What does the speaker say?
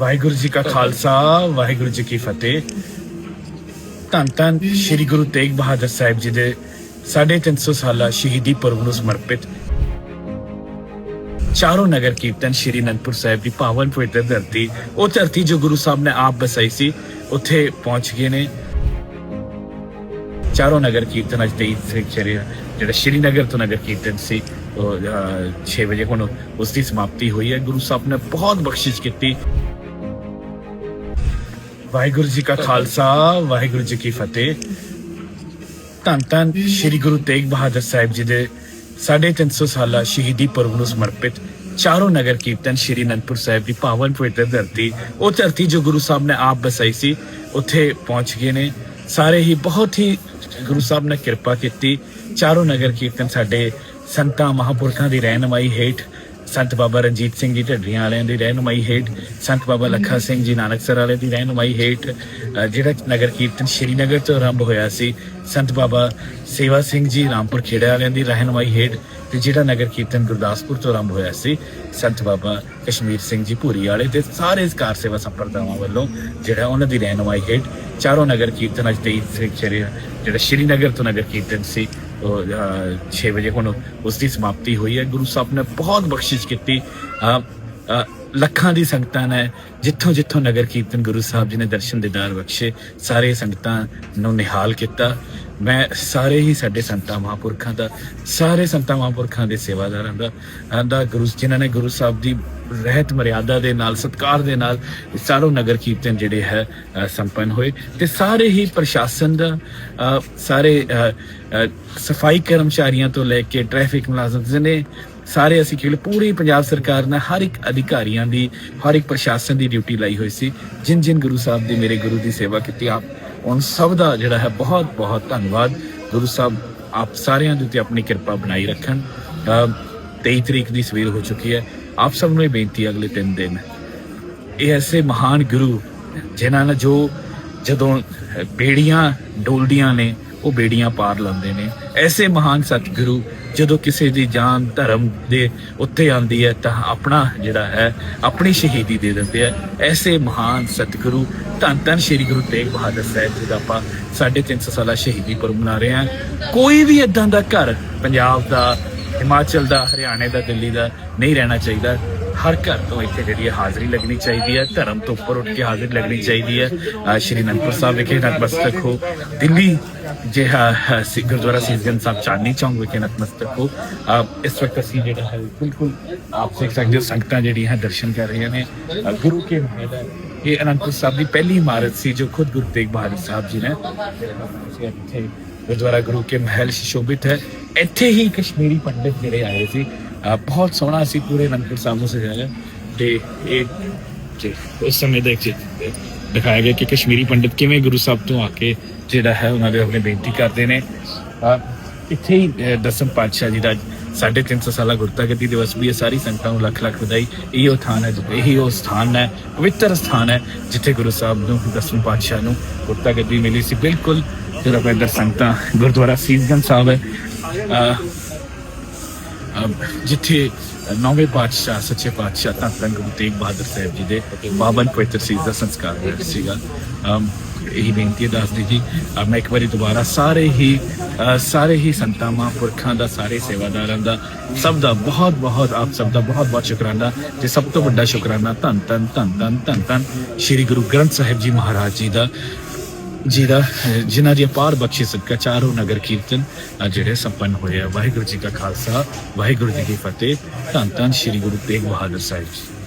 ਵਾਹਿਗੁਰੂ ਜੀ ਕਾ ਖਾਲਸਾ, ਵਾਹਿਗੁਰੂ ਜੀ ਕੀ ਫਤਿਹ। ਧੰਨ ਧੰਨ ਸ੍ਰੀ ਗੁਰੂ ਤੇਗ ਬਹਾਦਰ ਸਾਹਿਬ ਜੀ ਦੇ 350 ਸਾਲਾ ਸ਼ਹੀਦੀ ਪੁਰਬ ਨੂੰ ਸਮਰਪਿਤ। ਚਾਰੋਂ ਨਗਰ ਕੀਰਤਨ ਸ਼੍ਰੀ ਅਨੰਦਪੁਰ ਸਾਹਿਬ ਦੀ ਪਾਵਨ ਪਵਿੱਤਰ ਧਰਤੀ, ਉਹ ਧਰਤੀ ਜੋ ਗੁਰੂ ਸਾਹਿਬ ਨੇ ਆਪ ਬਸਾਈ ਸੀ, ਉੱਥੇ ਪਹੁੰਚ ਗਏ ਨੇ। ਚਾਰੋਂ ਨਗਰ ਕੀਰਤਨ ਅੱਜ 23 ਤਰੀਕ ਚੜਿਆ ਜਿਹੜਾ ਸ਼੍ਰੀਨਗਰ ਤੋਂ ਨਗਰ ਕੀਰਤਨ ਸੀ, ਉਹ 6 ਵਜੇ ਹੁਣ ਉਸ ਦੀ ਸਮਾਪਤੀ ਹੋਈ ਹੈ। ਗੁਰੂ ਸਾਹਿਬ ਨੇ ਬਹੁਤ ਬਖਸ਼ਿਸ਼ ਕੀਤੀ। ਵਾਹਿਗੁਰੂ ਜੀ ਕਾ ਖਾਲਸਾ, ਵਾਹਿਗੁਰੂ ਜੀ ਕੀ ਫਤਿਹ। ਧੰਨ ਧੰਨ ਸ੍ਰੀ ਗੁਰੂ ਤੇਗ ਬਹਾਦਰ ਸਾਹਿਬ ਜੀ ਦੇ 350 ਸਾਲਾ ਸ਼ਹੀਦੀ ਪੁਰਬ ਨੂੰ ਸਮਰਪਿਤ ਚਾਰੋਂ ਨਗਰ ਕੀਰਤਨ ਸ਼੍ਰੀ ਅਨੰਦਪੁਰ ਸਾਹਿਬ ਦੀ ਪਾਵਨ ਪਵਿੱਤਰ ਧਰਤੀ, ਉਹ ਧਰਤੀ ਜੋ ਗੁਰੂ ਸਾਹਿਬ ਨੇ ਆਪ ਬਸਾਈ ਸੀ, ਉੱਥੇ ਪਹੁੰਚ ਗਏ ਨੇ। ਸਾਰੇ ਹੀ ਬਹੁਤ ਹੀ ਗੁਰੂ ਸਾਹਿਬ ਨੇ ਕਿਰਪਾ ਕੀਤੀ। ਚਾਰੋਂ ਨਗਰ ਕੀਰਤਨ ਸਾਡੇ ਸੰਤਾਂ ਮਹਾਪੁਰਖਾਂ ਦੀ ਰਹਿਨਮਾਈ ਹੇਠ ਸੰਤ ਬਾਬਾ ਰਣਜੀਤ ਸਿੰਘ ਜੀ ਢੱਡਰੀਆਂ ਵਾਲਿਆਂ ਦੀ ਰਹਿਨੁਮਾਈ ਹੇਠ ਸੰਤ ਬਾਬਾ ਲੱਖਾ ਸਿੰਘ ਜੀ ਨਾਨਕਸਰ ਵਾਲੇ ਦੀ ਰਹਿਨੁਮਾਈ ਹੇਠ ਅ, ਜਿਹੜਾ ਨਗਰ ਕੀਰਤਨ ਸ਼੍ਰੀਨਗਰ ਤੋਂ ਆਰੰਭ ਹੋਇਆ ਸੀ ਸੰਤ ਬਾਬਾ ਸੇਵਾ ਸਿੰਘ ਜੀ ਰਾਮਪੁਰ ਖੇੜੇ ਵਾਲਿਆਂ ਦੀ ਰਹਿਨੁਮਾਈ ਹੇਠ ਤੇ ਜਿਹੜਾ ਨਗਰ ਕੀਰਤਨ ਗੁਰਦਾਸਪੁਰ ਤੋਂ ਆਰੰਭ ਹੋਇਆ ਸੀ, ਸੰਤ ਬਾਬਾ ਕਸ਼ਮੀਰ ਸਿੰਘ ਜੀ ਭੂਰੀ ਵਾਲੇ ਤੇ ਸਾਰੇ ਕਾਰ ਸੇਵਾ ਸੰਪਰਦਾਵਾਂ ਵੱਲੋਂ ਜਿਹੜਾ ਉਹਨਾਂ ਦੀ ਰਹਿਨੁਮਾਈ ਹੇਠ ਚਾਰੋਂ ਨਗਰ ਕੀਰਤਨ, ਅੱਜ 23 ਤਰੀਕ ਜਿਹੜਾ ਸ਼੍ਰੀਨਗਰ ਤੋਂ ਨਗਰ ਕੀਰਤਨ ਸੀ, ਉਹ 6 ਵਜੇ ਹੁਣ ਉਸ ਦੀ ਸਮਾਪਤੀ ਹੋਈ ਹੈ। ਗੁਰੂ ਸਾਹਿਬ ਨੇ ਬਹੁਤ ਬਖਸ਼ਿਸ਼ ਕੀਤੀ। ਲੱਖਾਂ ਦੀ ਸੰਗਤਾਂ ਨੇ ਜਿੱਥੋਂ ਜਿੱਥੋਂ ਨਗਰ ਕੀਰਤਨ ਗੁਰੂ ਸਾਹਿਬ ਜੀ ਨੇ ਦਰਸ਼ਨ ਦਿਦਾਰ ਬਖਸ਼ੇ, ਸਾਰੇ ਸੰਗਤਾਂ ਨੂੰ ਨਿਹਾਲ ਕੀਤਾ। ਮੈਂ ਸਾਰੇ ਹੀ ਸਾਡੇ ਸੰਤਾਂ ਮਹਾਂਪੁਰਖਾਂ ਦਾ, ਸਾਰੇ ਸੰਤਾਂ ਮਹਾਂਪੁਰਖਾਂ ਦੇ ਸੇਵਾਦਾਰਾਂ ਦਾ ਦਾ ਗੁਰੂ, ਜਿਨ੍ਹਾਂ ਨੇ ਗੁਰੂ ਸਾਹਿਬ ਦੀ ਰਹਿਤ ਮਰਿਆਦਾ ਦੇ ਨਾਲ, ਸਤਕਾਰ ਦੇ ਨਾਲ ਇਹ ਨਗਰ ਕੀਰਤਨ ਜਿਹੜੇ ਹੈ ਸੰਪੰਨ ਹੋਏ ਤੇ ਸਾਰੇ ਹੀ ਪ੍ਰਸ਼ਾਸਨ ਦਾ ਸਾਰੇ ਸਫ਼ਾਈ ਕਰਮਚਾਰੀਆਂ ਤੋਂ ਲੈ ਕੇ ਟ੍ਰੈਫਿਕ ਮੁਲਾਜ਼ਮ ਜਿਹਨੇ ਸਾਰੇ ਅਸੀਂ ਕਿਹੜੇ ਪੂਰੀ ਪੰਜਾਬ ਸਰਕਾਰ ਨੇ ਹਰ ਇੱਕ ਅਧਿਕਾਰੀਆਂ ਦੀ, ਹਰ ਇੱਕ ਪ੍ਰਸ਼ਾਸਨ ਦੀ ਡਿਊਟੀ ਲਾਈ ਹੋਈ ਸੀ। ਜਿਨ ਜਿਨ ਗੁਰੂ ਸਾਹਿਬ ਦੀ ਮੇਰੇ ਗੁਰੂ ਦੀ ਸੇਵਾ ਕੀਤੀ, ਆਪ ਉਹਨਾਂ ਸਭ ਦਾ ਜਿਹੜਾ ਹੈ ਬਹੁਤ ਬਹੁਤ ਧੰਨਵਾਦ। ਗੁਰੂ ਸਾਹਿਬ ਆਪ ਸਾਰਿਆਂ ਦੇ ਉੱਤੇ ਆਪਣੀ ਕਿਰਪਾ ਬਣਾਈ ਰੱਖਣ। ਅ, 23 ਤਰੀਕ ਦੀ ਸਵੇਰ ਹੋ ਚੁੱਕੀ ਹੈ। ਆਪ ਸਭ ਨੂੰ ਇਹ ਬੇਨਤੀ ਅਗਲੇ 3 ਦਿਨ। ਇਹ ਐਸੇ ਮਹਾਨ ਗੁਰੂ ਜਿਨ੍ਹਾਂ ਨਾਲ ਜੋ ਜਦੋਂ ਬੇੜੀਆਂ ਡੋਲਦੀਆਂ ਨੇ ਉਹ ਬੇੜੀਆਂ ਪਾਰ ਲਾਉਂਦੇ ਨੇ। ਐਸੇ ਮਹਾਨ ਸਤਿਗੁਰੂ ਜਦੋਂ ਕਿਸੇ ਦੀ ਜਾਨ ਧਰਮ ਦੇ ਉੱਤੇ ਆਉਂਦੀ ਹੈ ਤਾਂ ਆਪਣਾ ਜਿਹੜਾ ਹੈ, ਆਪਣੀ ਸ਼ਹੀਦੀ ਦੇ ਦਿੰਦੇ ਆ ਐਸੇ ਮਹਾਨ ਸਤਿਗੁਰੂ ਧੰਨ ਧੰਨ ਸ਼੍ਰੀ ਗੁਰੂ ਤੇਗ ਬਹਾਦਰ ਸਾਹਿਬ ਜੀ ਦਾ ਆਪਾਂ 350 ਸਾਲਾ ਸ਼ਹੀਦੀ ਪੁਰਬ ਮਨਾ ਰਹੇ ਹਾਂ। ਕੋਈ ਵੀ ਇਦਾਂ ਦਾ ਘਰ ਪੰਜਾਬ ਦਾ, ਹਿਮਾਚਲ ਦਾ, ਹਰਿਆਣੇ ਦਾ, ਦਿੱਲੀ ਦਾ ਨਹੀਂ ਰਹਿਣਾ ਚਾਹੀਦਾ। ਹਰ ਘਰ ਤੋਂ ਇੱਥੇ ਜਿਹੜੀ ਹੈ ਹਾਜ਼ਰੀ ਲੱਗਣੀ ਚਾਹੀਦੀ ਹੈ। ਧਰਮ ਤੋਂ ਉੱਪਰ ਉੱਠ ਕੇ ਹਾਜ਼ਰੀ ਲੱਗਣੀ ਚਾਹੀਦੀ ਹੈ। ਸ਼੍ਰੀ ਅਨੰਦਪੁਰ ਸਾਹਿਬ ਵਿਖੇ ਨਤਮਸਤਕ ਹੋ। ਦਿੱਲੀ ਜਿਹਾ ਅਹ, ਗੁਰਦੁਆਰਾ ਸੀਸਗੰਜ ਸਾਹਿਬ ਚਾਂਦਨੀ ਚੌਂਕ ਵਿਖੇ ਨਤਮਸਤਕ ਹੋ। ਇਸ ਵਕਤ ਅਸੀਂ ਜਿਹੜਾ ਹੈ ਬਿਲਕੁਲ ਆਪ ਦੇਖ ਸਕਦੇ ਹੋ ਸੰਗਤਾਂ ਜਿਹੜੀਆਂ ਦਰਸ਼ਨ ਕਰ ਰਹੀਆਂ ਨੇ। ਗੁਰੂ ਕੇ ਮਹਿਲ ਇਹ ਅਨੰਦਪੁਰ ਸਾਹਿਬ ਦੀ ਪਹਿਲੀ ਇਮਾਰਤ ਸੀ ਜੋ ਖੁਦ ਗੁਰੂ ਤੇਗ ਬਹਾਦਰ ਸਾਹਿਬ ਜੀ ਨੇ ਇੱਥੇ ਗੁਰਦੁਆਰਾ ਗੁਰੂ ਕੇ ਮਹਿਲ ਸ਼ੋਭਿਤ ਹੈ। ਇੱਥੇ ਹੀ ਕਸ਼ਮੀਰੀ ਪੰਡਿਤ ਜਿਹੜੇ ਆਏ ਸੀ ਬਹੁਤ ਸੋਹਣਾ ਸੀ, ਪੂਰੇ ਅਨੰਦਪੁਰ ਸਾਹਿਬ ਨੂੰ ਸਜਾਇਆ ਤੇ ਇਹ ਜੀ, ਉਸ ਸਮੇਂ ਦੇ ਵਿੱਚ ਦਿਖਾਇਆ ਗਿਆ ਕਿ ਕਸ਼ਮੀਰੀ ਪੰਡਿਤ ਕਿਵੇਂ ਗੁਰੂ ਸਾਹਿਬ ਤੋਂ ਆ ਕੇ ਜਿਹੜਾ ਹੈ ਉਹਨਾਂ ਦੇ ਆਪਣੇ ਬੇਨਤੀ ਕਰਦੇ ਨੇ। ਇੱਥੇ ਹੀ ਦਸਮ ਪਾਤਸ਼ਾਹ ਜੀ ਦਾ 350 ਸਾਲਾ ਗੁਰਤਾ ਗੱਦੀ ਦਿਵਸ ਵੀ ਹੈ ਸਾਰੀ ਸੰਗਤਾਂ ਨੂੰ ਲੱਖ ਲੱਖ ਵਧਾਈ। ਇਹ ਉਹ ਥਾਨ ਹੈ ਜਿੱਥੇ ਇਹੀ ਉਹ ਸਥਾਨ ਹੈ, ਪਵਿੱਤਰ ਸਥਾਨ ਹੈ, ਜਿੱਥੇ ਗੁਰੂ ਸਾਹਿਬ ਨੂੰ, ਦਸਮ ਪਾਤਸ਼ਾਹ ਨੂੰ ਗੁਰਤਾ ਗੱਦੀ ਮਿਲੀ ਸੀ। ਬਿਲਕੁਲ ਜਿਹੜਾ ਪੈਦਰ ਸੰਗਤਾਂ ਗੁਰਦੁਆਰਾ ਸੀਸਗੰਜ ਸਾਹਿਬ ਹੈ ਜਿੱਥੇ ਨੌਵੇਂ ਪਾਤਸ਼ਾਹ, ਸੱਚੇ ਪਾਤਸ਼ਾਹ ਧੰਨ ਧੰਨ ਗੁਰੂ ਤੇਗ ਬਹਾਦਰ ਸਾਹਿਬ ਜੀ ਦੇ ਬਾਬਨ ਪਵਿੱਤਰ ਸੀਸ ਦਾ ਸੰਸਕਾਰ ਹੋਇਆ ਸੀਗਾ। ਇਹੀ ਬੇਨਤੀ ਹੈ ਦੱਸਦੀ ਜੀ ਮੈਂ ਇੱਕ ਵਾਰੀ ਦੁਬਾਰਾ ਸਾਰੇ ਹੀ ਸਾਰੇ ਹੀ ਸੰਤਾਂ ਮਹਾਂਪੁਰਖਾਂ ਦਾ, ਸਾਰੇ ਸੇਵਾਦਾਰਾਂ ਦਾ, ਸਭ ਦਾ ਬਹੁਤ ਬਹੁਤ, ਆਪ ਸਭ ਦਾ ਬਹੁਤ ਬਹੁਤ ਸ਼ੁਕਰਾਨਾ। ਤੇ ਸਭ ਤੋਂ ਵੱਡਾ ਸ਼ੁਕਰਾਨਾ ਧੰਨ ਧੰਨ ਧੰਨ ਧੰਨ ਧੰਨ ਧੰਨ ਸ੍ਰੀ ਗੁਰੂ ਗ੍ਰੰਥ ਸਾਹਿਬ ਜੀ ਮਹਾਰਾਜ ਜੀ ਦਾ। ਜਿਹਦਾ ਜਿਨ੍ਹਾਂ ਦੀ ਅਪਾਰ ਬਖਸ਼ਿਸ਼ ਸਦਕਾ ਚਾਰੋਂ ਨਗਰ ਕੀਰਤਨ ਜਿਹੜੇ ਸੰਪੰਨ ਹੋਏ ਆ। ਵਾਹਿਗੁਰੂ ਜੀ ਕਾ ਖਾਲਸਾ, ਵਾਹਿਗੁਰੂ ਜੀ ਕੀ ਫਤਿਹ। ਧੰਨ ਧੰਨ ਸ੍ਰੀ ਗੁਰੂ ਤੇਗ ਬਹਾਦਰ ਸਾਹਿਬ ਜੀ।